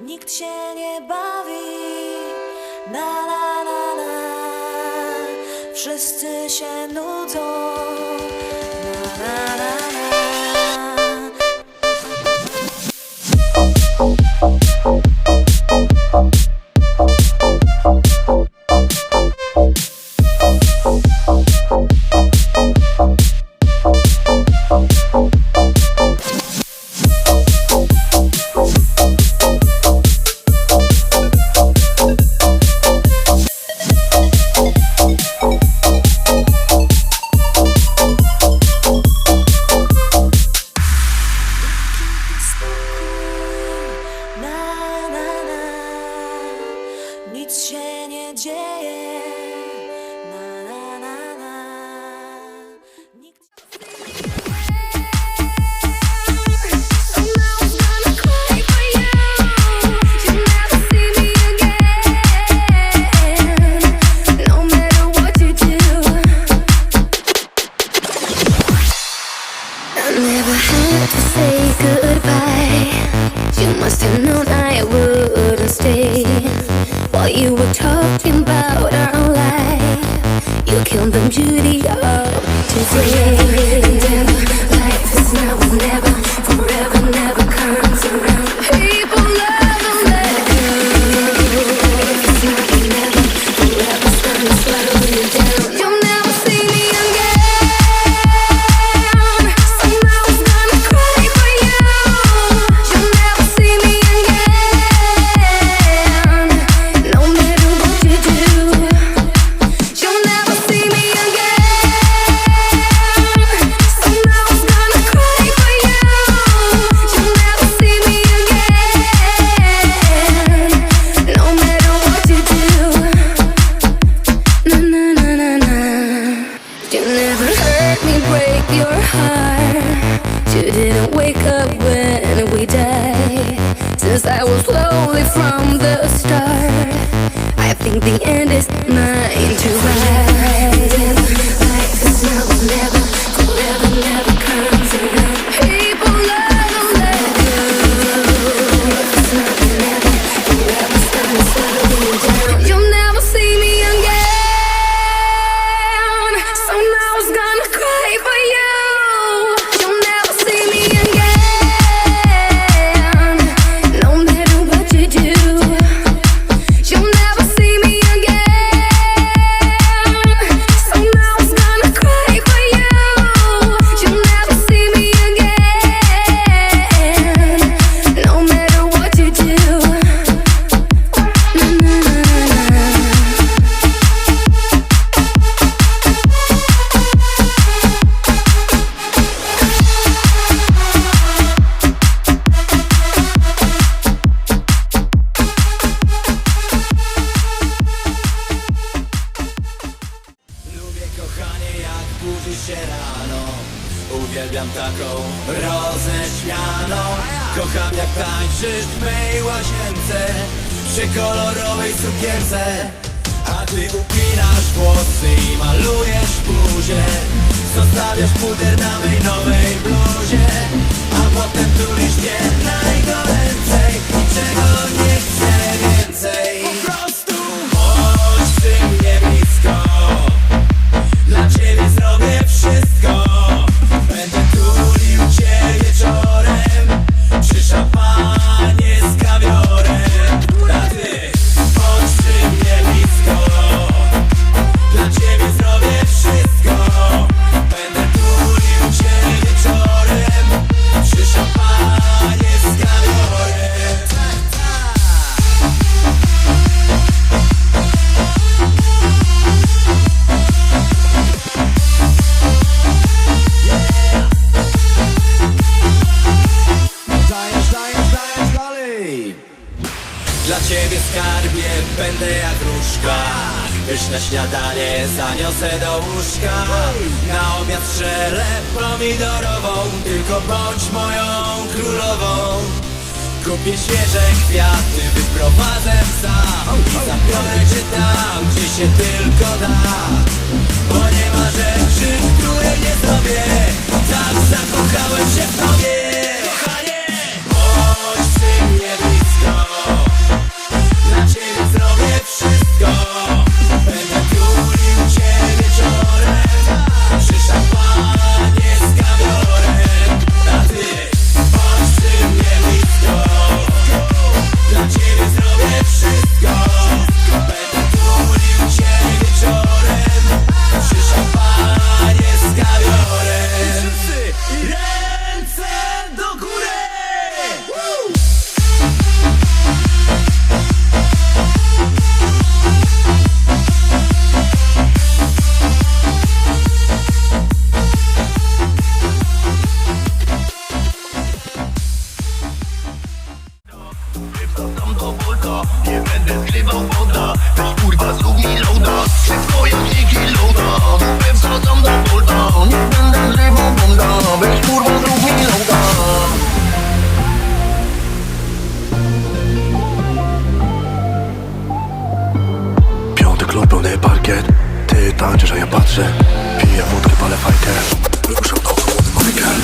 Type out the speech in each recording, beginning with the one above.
nikt się nie bawi. Na, na, na, na. Wszyscy się nudzą. nic się nie dzieje. Na, goodbye. You must have known I wouldn't stay. What you were talking about our life, You killed them, Judy, oh, up today didn't wake up when we die. Since I was lonely from the start, I think the end is mine to ride. Zostawiasz puder na mej nowej bluzie A potem tulisz mnie na Pyszne śniadanie zaniosę do łóżka. Na obiad strzelę pomidorową. Tylko bądź moją królową. Kupię świeże kwiaty, wyprowadzę psa I zabiorę cię tam, gdzie się tylko da. Bo nie ma rzeczy, której nie zrobię. Tak zakochałem się w tobie tańczysz, a ja patrzę Piję wódkę, palę fajkę. Ruszam do młody Michael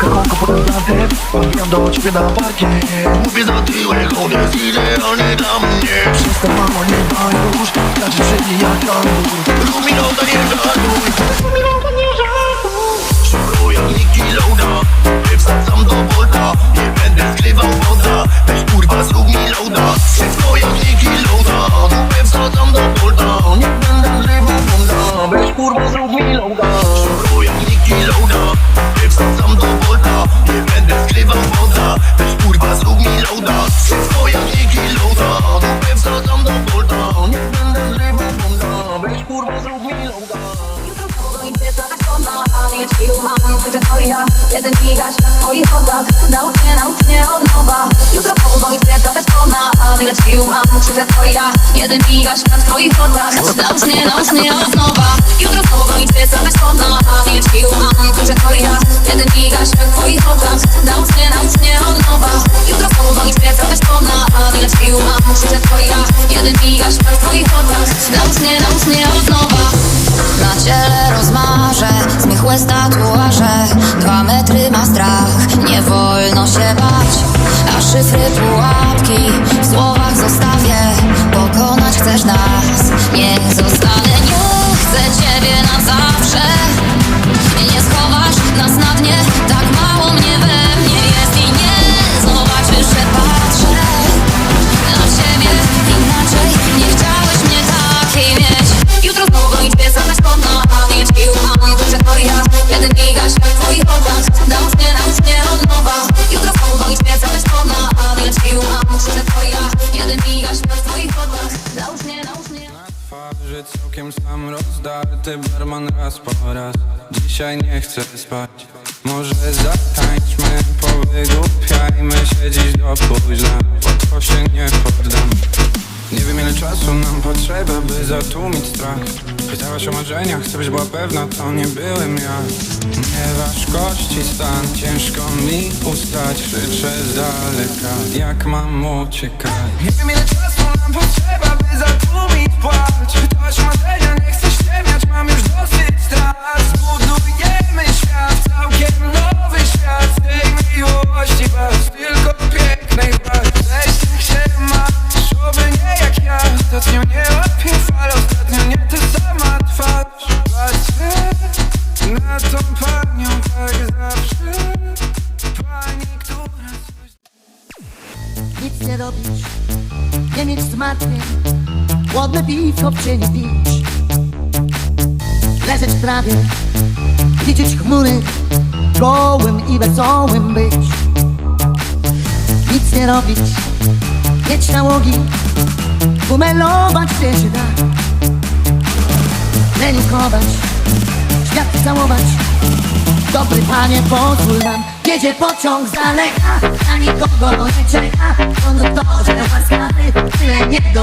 Kochonko potem zatem Wbijam do ciebie na parkiet Mówię za tyłek, on jest idealny dla mnie. Przestań mamo, nie już Znaczy przejdzie jak kangur Rób mi loda, nie żartuj loda, nie żartuj jak Niki Loda Nie wsadzam do Volta Nie gigaś na twoich oczach Naucz mnie, naucz mnie od nowa Jutro powoli świeca bezpłodna A ile sił mam, krzywdę twoja Jeden gigaś na twoich oczach. Naucz mnie, naucz mnie od nowa Jutro powoli świeca bezpłodna A ile sił mam, krzywdę twoja Jeden gigaś na twoich oczach. Naucz mnie, naucz mnie od nowa Jutro powoli świeca bezpłodna A ile sił mam, krzywdę twoja Jeden gigaś na twoich oczach. Naucz mnie, naucz mnie od nowa. Na ciele rozmarzę, zmichłe tatuaże Dwa się bać A szyfry pułapki w słowach zostawię. Pokonać chcesz nas, niech zostanę. Nie chcę ciebie na zawsze. Nie schowasz nas na dnie, tak mało raz po raz. Dzisiaj nie chcę spać. Może zatańczmy, powygłupiajmy się dziś do późna. Łatwo się nie poddam. Nie wiem ile czasu nam potrzeba, by zatłumić strach. Pytałaś o marzenia, chcę byś była pewna, to nie byłem ja. Nie waż kości stan, ciężko mi ustać Krzyczę z daleka, jak mam uciekać? Nie wiem ile czasu tylko pięknej was Weź się masz, oby nie jak ja. Ostatnio nie łapię piwko w cieniu pić, leżeć w trawie, liczyć chmury, gołym i wesołym być, nic nie robić, mieć nałogi, bumelować gdzie się da, lenikować, świat całować, dobry panie pozwól nam, Jedzie pociąg z daleka, na nikogo nie czeka. Konduktorze łaskawy, tyle nie do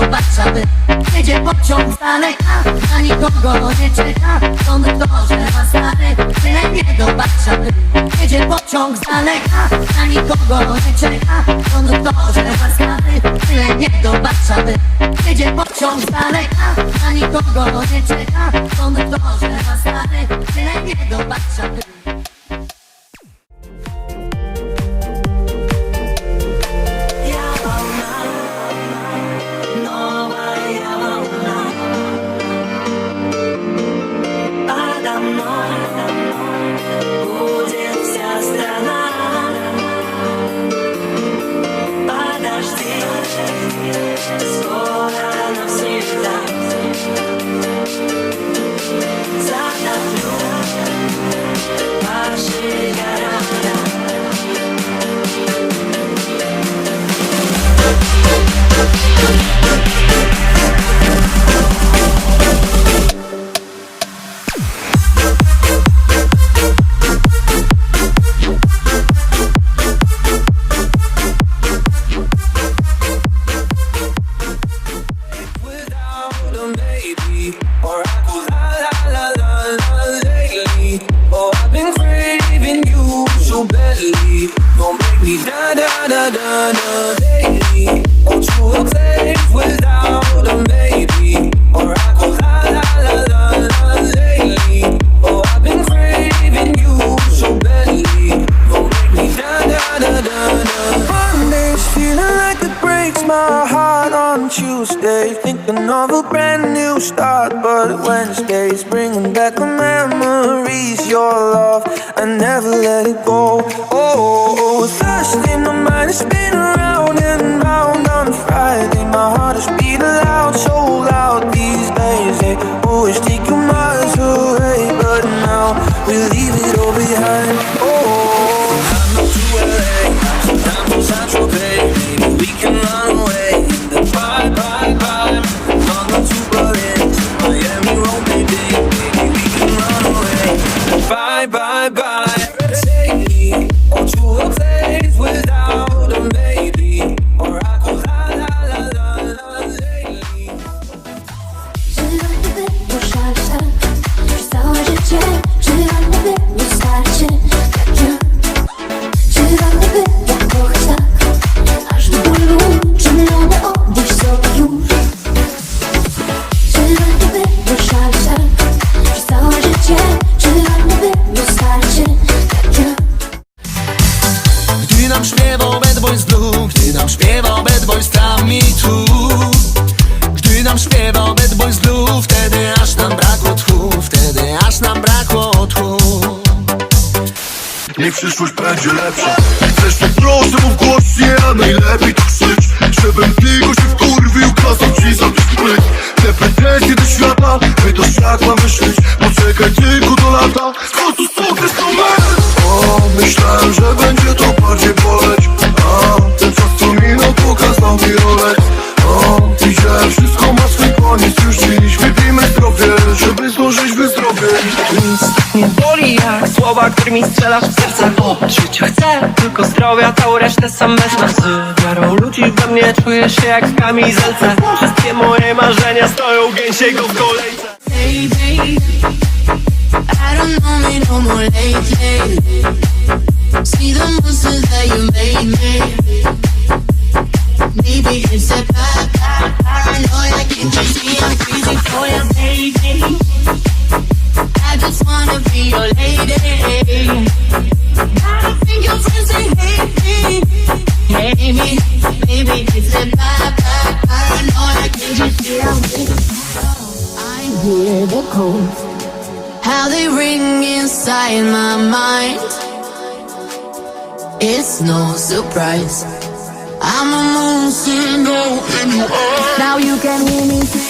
Jedzie pociąg z daleka, na nikogo nie czeka. Konduktorze łaskawy, tyle nie do Jedzie pociąg z daleka, na nikogo nie czeka. Konduktorze łaskawy, tyle nie do Jedzie pociąg z daleka, na nikogo nie czeka. Konduktorze łaskawy, tyle nie do Podcast. My heart on Tuesday Thinking of a brand new start But Wednesday's bringing back the memories Your love, I never let it go. Oh, oh, oh Thursday my mind is spinning round Niech przyszłość będzie lepsza. Chcesz to proszę mów głośniej, a najlepiej to krzycz Żebym tylko się wkurwił, klasą ci za to spryt. Te pretensje do świata, pytasz jak mam myśleć Poczekaj tylko do lata, w końcu sukces to my O, myślałem, że będzie to bardziej boleć. A, ten czas co minął pokazał mi rolę. O, widziałem wszystko ma swój koniec. Już dziś wypijmy zdrowie, żeby zdążyć Nic nie boli jak słowa, którymi strzelasz w serce Bo życia chcę, tylko zdrowia, całą resztę sam wezmę Z wiarą ludzi we mnie czuję się jak w kamizelce Wszystkie moje marzenia stoją gęsiego w kolejce Baby, I don't know me no more lately. See the monster that you made me. Maybe it's a bad, bad paranoia. Can't you see I'm crazy for you, baby? Now you can hear me